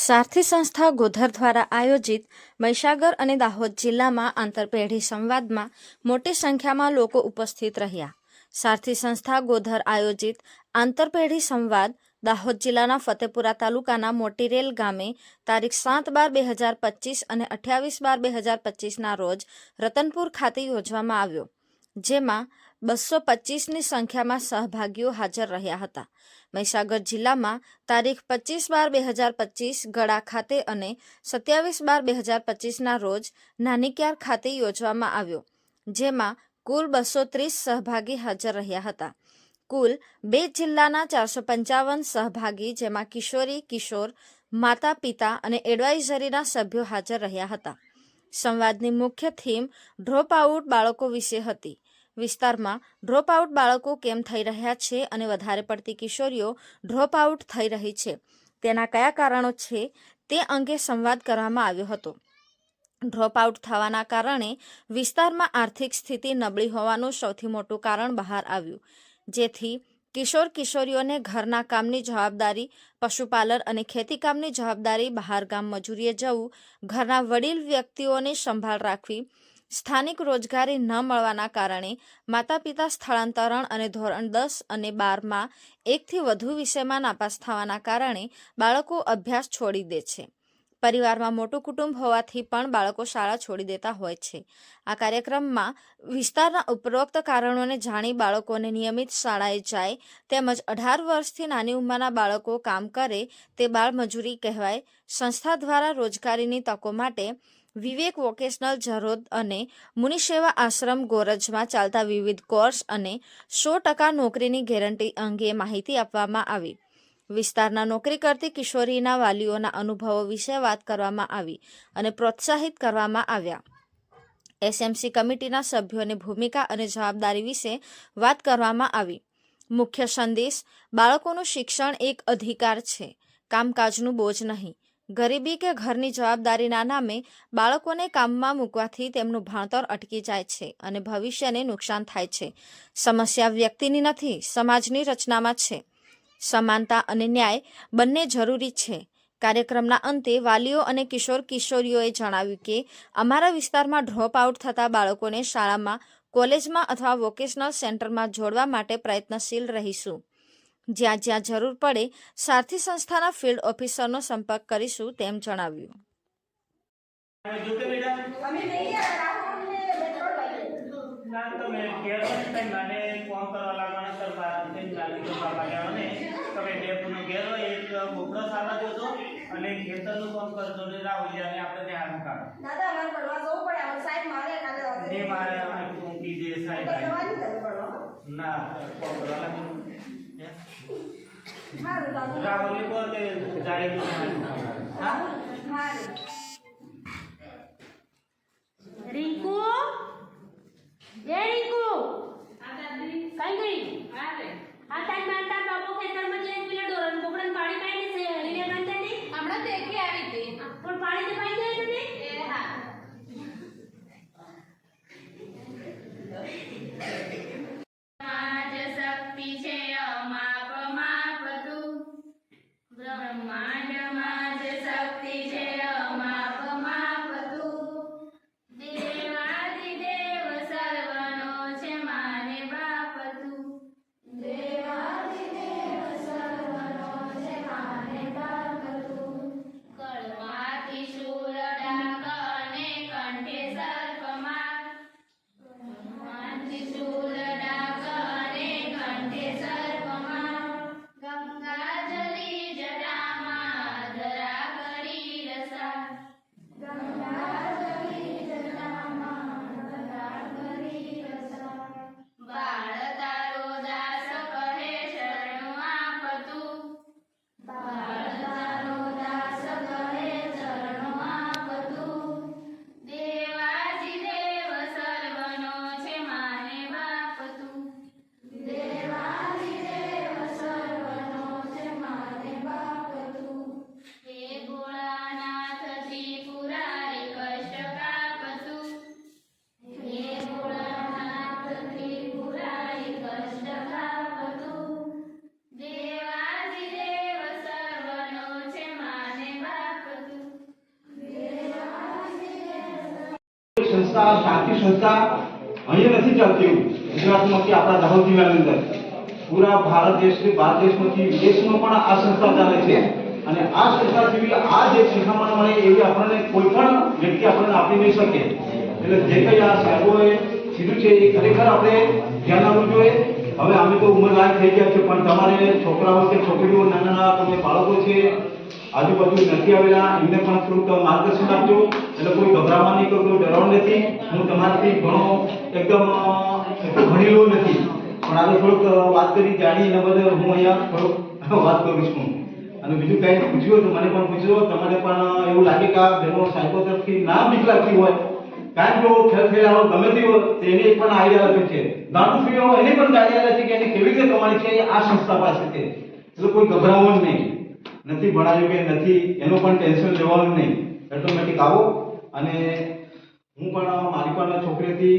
સારથી સંસ્થા ગોધર દ્વારા આયોજિત મહીસાગર અને દાહોદ જિલ્લામાં આંતરપેઢી સંવાદમાં મોટી સંખ્યામાં લોકો ઉપસ્થિત રહ્યા. સારથી સંસ્થા ગોધર આયોજિત આંતરપેઢી સંવાદ દાહોદ જિલ્લાના ફતેપુરા તાલુકાના મોટીરેલ ગામે તારીખ સાત બાર બે હજાર પચીસ અને અઠ્યાવીસ બાર બે હજાર પચીસના રોજ રતનપુર ખાતે યોજવામાં આવ્યો. જેમાં બસો પચીસની સંખ્યામાં સહભાગીઓ હાજર રહ્યા હતા. મહીસાગર જિલ્લામાં તારીખ પચીસ બાર બે હજાર પચીસ ગળા ખાતે અને સત્યાવીસ બાર બે હજાર પચીસના રોજ નાનીક્યાર ખાતે યોજવામાં આવ્યો, જેમાં કુલ બસો ત્રીસ સહભાગી હાજર રહ્યા હતા. કુલ બે જિલ્લાના ચારસો પંચાવન સહભાગી, જેમાં કિશોરી, કિશોર માતા પિતા અને એડવાઇઝરીના સભ્યો હાજર રહ્યા હતા. સંવાદની મુખ્ય થીમ ડ્રોપ આઉટ બાળકો વિશે હતી. વિસ્તારમાં ડ્રોપ આઉટ બાળકો કેમ થઈ રહ્યા છે અને વધારે પડતી કિશોરીઓ ડ્રોપ આઉટ થઈ રહી છે? તેના કયા કારણો છે તે અંગે સંવાદ કરવામાં આવ્યો હતો. ડ્રોપ આઉટ થવાના કારણે વિસ્તારમાં આર્થિક સ્થિતિ નબળી હોવાનું સૌથી મોટું કારણ બહાર આવ્યું, જેથી કિશોર કિશોરીઓને ઘરના કામની જવાબદારી, પશુપાલન અને ખેતીકામની જવાબદારી બહારગામ મજૂરીએ જવું, ઘરના વડીલ વ્યક્તિઓની સંભાળ રાખવી, સ્થાનિક રોજગારી ન મળવાના કારણે માતા પિતા સ્થળાંતરણ અને ધોરણ દસ અને બારમાં એકથી વધુ વિષયમાં નાપાસ થવાના કારણે બાળકો અભ્યાસ છોડી દે છે. પરિવારમાં મોટું કુટુંબ હોવાથી પણ બાળકો શાળા છોડી દેતા હોય છે. આ કાર્યક્રમમાં વિસ્તારના ઉપરોક્ત કારણોને જાણી બાળકોને નિયમિત શાળાએ જાય તેમજ અઢાર વર્ષથી નાની ઉંમરના બાળકો કામ કરે તે બાળમજૂરી કહેવાય. સંસ્થા દ્વારા રોજગારીની તકો માટે વિવેક વોકેશનલ જરોદ અને મુનિસેવા આશ્રમ ગોરજમાં ચાલતા વિવિધ કોર્સ અને સો ટકા નોકરીની ગેરંટી અંગે માહિતી આપવામાં આવી. વિસ્તારના નોકરી કરતી કિશોરીના વાલીઓના અનુભવો વિશે વાત કરવામાં આવી અને પ્રોત્સાહિત કરવામાં આવ્યા. એસએમસી કમિટીના સભ્યોની ભૂમિકા અને જવાબદારી વિશે વાત કરવામાં આવી. મુખ્ય સંદેશ, બાળકોનું શિક્ષણ એક અધિકાર છે, કામકાજનું બોજ નહીં. ગરીબી કે ઘરની જવાબદારીના નામે બાળકોને કામમાં મૂકવાથી તેમનું ભણતર અટકી જાય છે અને ભવિષ્યને નુકસાન થાય છે. સમસ્યા વ્યક્તિની નથી, સમાજની રચનામાં છે. સમાનતા અને ન્યાય બંને જરૂરી છે. કાર્યક્રમના અંતે વાલીઓ અને કિશોર કિશોરીઓએ જણાવ્યું કે અમારા વિસ્તારમાં ડ્રોપ આઉટ થતા બાળકોને શાળામાં કોલેજમાં અથવા વોકેશનલ સેન્ટરમાં જોડવા માટે પ્રયત્નશીલ રહીશું. જ્યાં જ્યાં જરૂર પડે સારથી સંસ્થાના ફિલ્ડ ઓફિસરનો સંપર્ક કરીશું તેમ જણાવ્યું. ના તમે ઘેર પણ મને ફોન કરવા લાગવાના સર બાબા કહેવાને તમે બે પૂનો ઘેર હોય એક બોકડો સારા જોતો અને ખેતરનું કામ કરજો ને રાહુલ અને આપણે ત્યાં કાઢો દાદા અમારે ભણવા જવું પડે અમારે સાહેબ મારે કાલે રાત્રે. મારે સાહેબ જવાની ના ફોન કરવા લાગ્યું રાહુલ કહો કે જાય હા સારું. રિંકુ એ રિંકુ. કઈ ગઈ આ તાર માતા બાપો ખેતરમાં સંસ્થા, શાંતિ સંસ્થા, અહીંયા નથી ચાલતી ગુજરાતમાં કે આપણા દાહોદ જિલ્લાની અંદર. પૂરા ભારત દેશ ભારત દેશમાંથી વિદેશમાં પણ આ સંસ્થા ચાલે છે. અને આ સંસ્થા જેવી આ જે શિખામણ મળે એવી આપણને કોઈ પણ વ્યક્તિ આપણને આપી નહીં શકે. એટલે જે કંઈ આ સાહેબોએ કીધું છે એ ખરેખર આપણે ધ્યાન આપવું જોઈએ. હવે અમે તો ઉંમર લાયક થઈ ગયા છે, પણ તમારે છોકરાઓ કે છોકરીઓ, નાના નાના તમે બાળકો છે, આજુબાજુ નથી આવેલા, એમને પણ થોડુંક માર્ગદર્શન આપજો. એટલે કોઈ ગભરાવા નહીં હું ડરાવ નથી. હું તમારાથી ઘણો એકદમ ભણેલો નથી. પણ આજે થોડુંક વાત કરી, જાણી એના બદલ હું અહીંયા થોડુંક વાત કરું છું. અને બીજું કાંઈ પૂછ્યું તો મને પણ પૂછ્યો તમારે પણ એવું લાગે કે આ બહેનો તરફથી ના બીક લાગતી હોય. કારણ કે ખેલ ખેલાડો ગમે તે હોય તેને પણ આઈડિયા આપે છે. ફ્રી હોય એને પણ આઈડિયા છે કે એને કેવી રીતે કમાણી છે આ સંસ્થા પાસે છે. એટલે કોઈ જ નહીં. નથી ભણાયું કે નથી, એનું પણ ટેન્શન લેવાનું નહીં. ઓટોમેટિક આવો અને હું પણ મારી પણ છોકરીથી